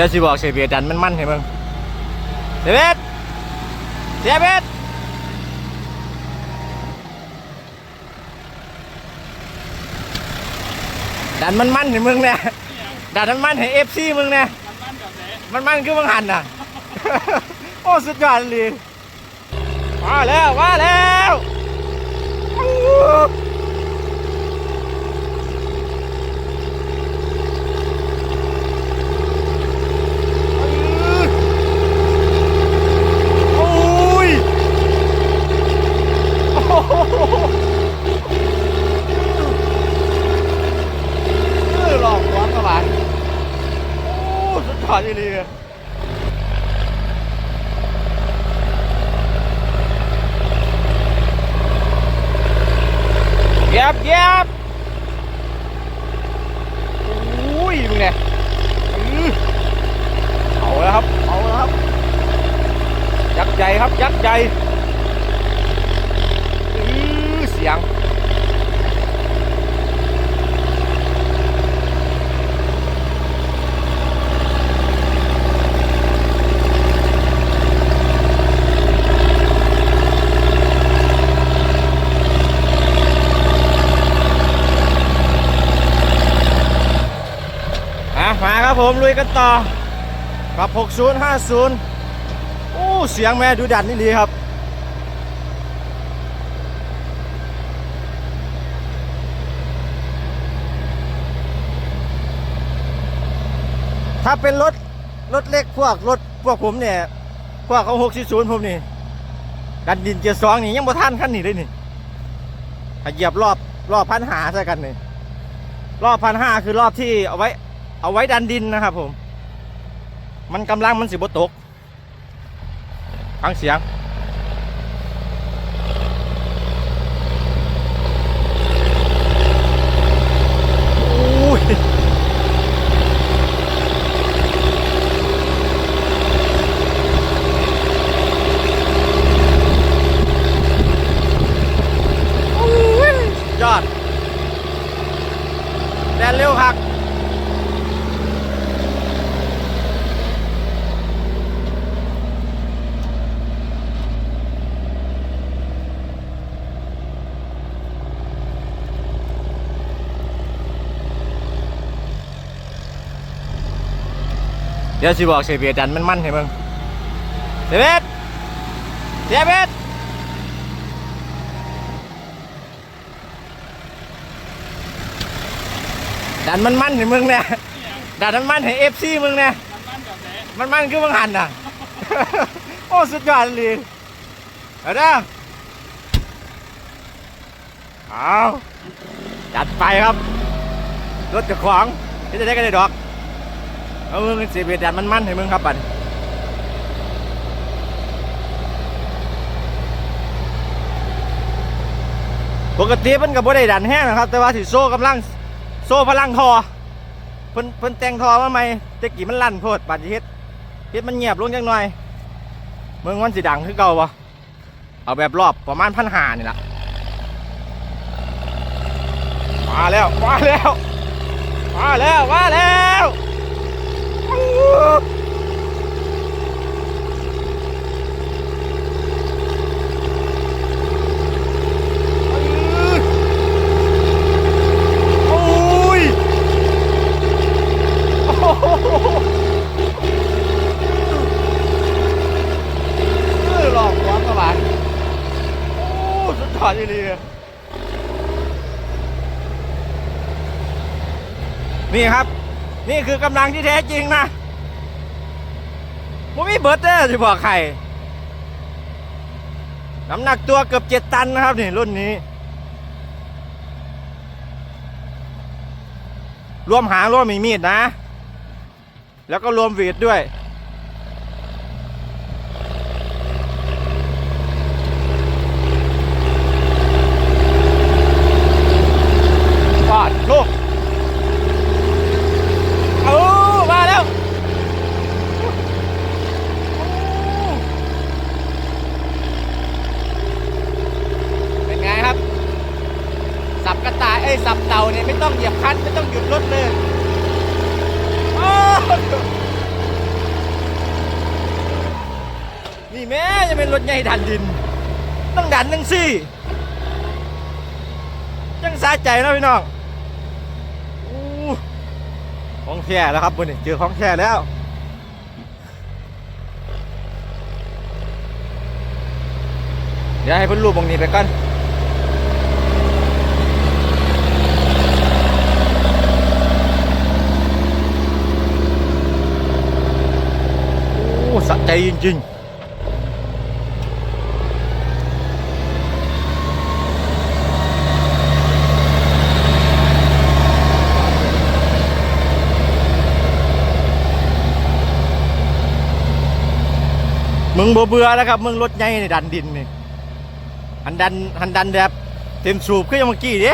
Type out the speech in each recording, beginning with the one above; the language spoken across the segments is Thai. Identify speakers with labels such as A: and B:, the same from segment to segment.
A: ดี๋ยวสิบอกเสียเบียดันมันมันให้มึงเสียเบียดเสียเบียดดันมันมันให้มึงเนี่ยดันมันมันให้เอฟซีมึงเนี่ย
B: มันมันแบบไหน
A: มันมันคือมึงหันน่ะโอ้สุดยอดเลยมาแล้วมาแล้วโอ้ยโอ้โหเออหลอกหัวกระบาดโอ้ สุดยอดเลยเย็บเย็บอุ้ยมึงเนี่ยอื้อเอาแล้วครับ เอาแล้วครับ ยักษ์ใหญ่ครับ ยักษ์ใหญ่อื้อเสียง อะมาครับ ผมลุยกันต่อกับ 6050 โอ้ เสียงแม่ดูดันนี่ดีครับ ถ้าเป็นรถ รถเล็กพวก รถพวกผมเนี่ย พวกเขา640 ผมนี่ ดันดินเกียร์สองนี่ ยังบ่ทันขั้นนี้เลยนี่ถ้าเหยียบรอบรอบพันหาใช่กันนี่รอบพันห้าคือรอบที่เอาไว้ เอาไว้ดันดินนะครับผม มันกำลังมันสิบตกฟังเสียง โอ้ยโอ้ยยอด แดนเร็วครับ เดี๋ยวสิบอกเสียเบียดันมันมันให้มึงเสียเบียดเสียเบียดดันมันมันให้มึงเนี่ยดันมันมันให้เอฟซีมึงเนี่ย
B: มันมันแบบไหน
A: มันมันคือมึงหันน่ะโอ้สุดยอดเลยเอาเด้อเอาจัดไปครับรถเจะขวางที่จะได้กันได้ดอก เอามึงเสียเบียดดันมันมันให้มึงครับบัดปกติมันกับบ่ได้ดันแห้งนะครับ แต่ว่าสิโซ่กำลังโซ่พลังทอเพิ่นเพิ่นแต่งทอมาใหม่ตะกี้มันลั่นโพดบาดเฮ็ดเฮ็ดมันเงียบลงจังหน่อยเมืองมันสิดังคือเก่าบ่เอาแบบรอบประมาณพันหานี่ล่ะมาแล้วมาแล้วมาแล้วมาแล้ว อ้ยโอ้โหเออหลอกหัวกระบาดโอ้สุดยอดจริงๆนี่ครับ นี่คือกำลังที่แท้จริงนะ มันไม่เบิร์ดเด้อจะบอกใครน้ำหนักตัวเกือบเจ็ดตันนะครับนี่รุ่นนี้ รวมหางรวมมีมีดนะ แล้วก็รวมวีดด้วย ระต่ายไอ้สับเต่าเนี่ยไม่ต้องเหยียบคันไม่ต้องหยุดรถเลยนี่แม่จะเป็นรถใหญ่ดันดิน ต้องดันหนึ่งสี่จังสาใจแล้วพี่น้องของแค่แล้วครับบนนี้เจอของแค่แล้วเดี๋ยวให้พ่นรูปตรงนี้ไปก่อน สะใจจริงๆมึงเบื่อแล้วครับมึงรถใหญ่ในดันดินนี่หันดันหันดันแบบเต็มสูบขึ้นเมื่อกี้ดิ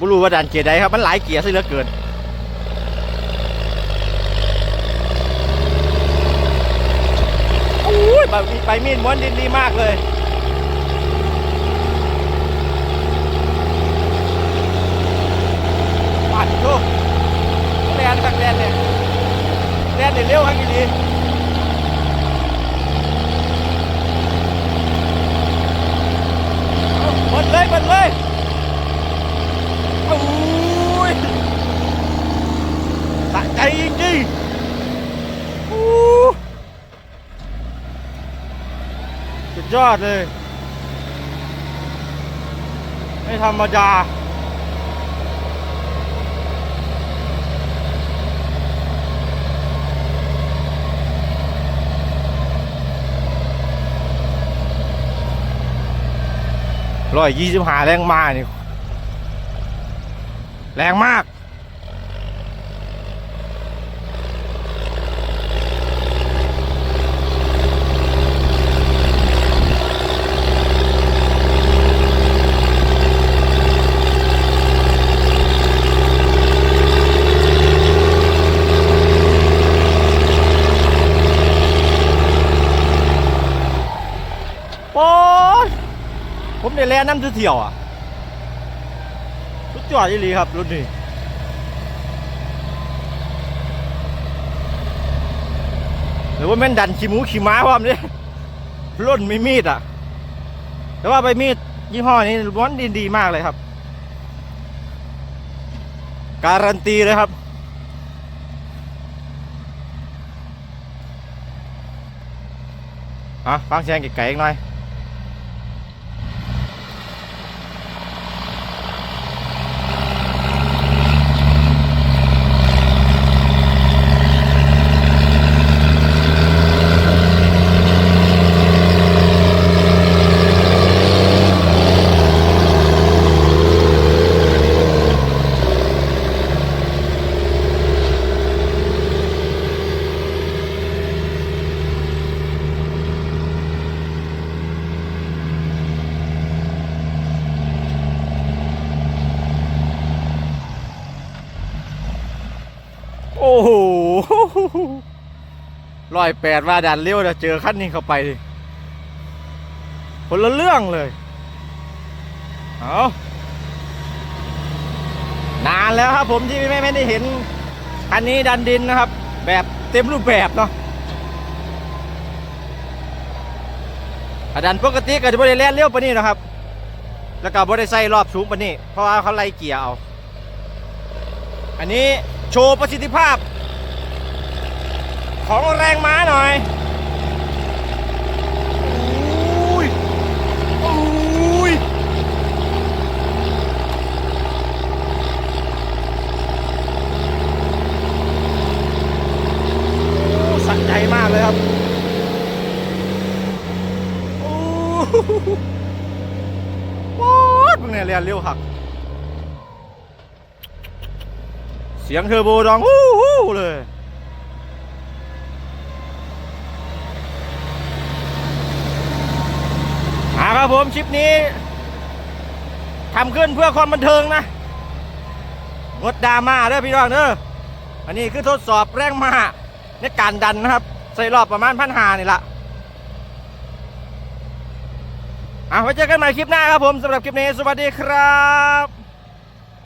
A: บุรู้ว่าดันเกียร์ใดครับ มันหลายเกียร์ซะเหลือเกินโอ้ยไปไปมีดม้วนดินดีมากเลยปัดโชแลนตักแลนเนี่ยแลนเนี่ยเร็วครับอีดีเอาหมดเลยหมดเลยโอ้ยสะใจจริงๆโอ้สุด ยอดเลย ไม่ธรรมดาร้อยยี่สิบห้าแรงมานี่แรงมาก โอ้ย ผมได้แล่น้ำเที่ยวอะสุดยอดอีหลีครับรุ่นนี้หรือว่าแม่นดันขี้หมูขี้ม้าพร้อมนี่รุ่นไม่มีดอะ แต่ว่าใบมีดยี่ห้อนี้ม้วนดีดีๆมากเลยครับ การันตีเลยครับอะฟังเสียงไก่ๆอีกหน่อย โอ้โห ร้อยแปดว่าดันเลี้ยวจะเจอขั้นนี้เข้าไปคนละเรื่องเลย เอานานแล้วครับผมที่ไม่ไม่ได้เห็น อันนี้ดันดินนะครับ แบบเต็มรูปแบบเนาะถ้าดันปกติก็จะบริแล่นเลี้ยวปนนี้นะครับ แล้วก็บริใส่รอบสูงปนนี้เพราะว่าเขาไล่เกียร์เอา อันนี้โชว์ประสิทธิภาพ ของแรงม้าหน่อยอุ้ยอุ้ยโอ้สัใจมากเลยครับโอ้โหมึงเนี่ยเรียนเร็วหัก เสียงเทอร์โบดังฮู้ฮู้เลยมาครับ ผมคลิปนี้ทำขึ้นเพื่อความบันเทิงนะงดดราม่าเด้อพี่น้องเด้ออันนี้คือทดสอบแรงมาในการดันนะครับ ใส่รอบประมาณพันหานี่ละอะไว้เจอกันใหม่คลิปหน้าครับผมสำหรับคลิปนี้ สวัสดีครับ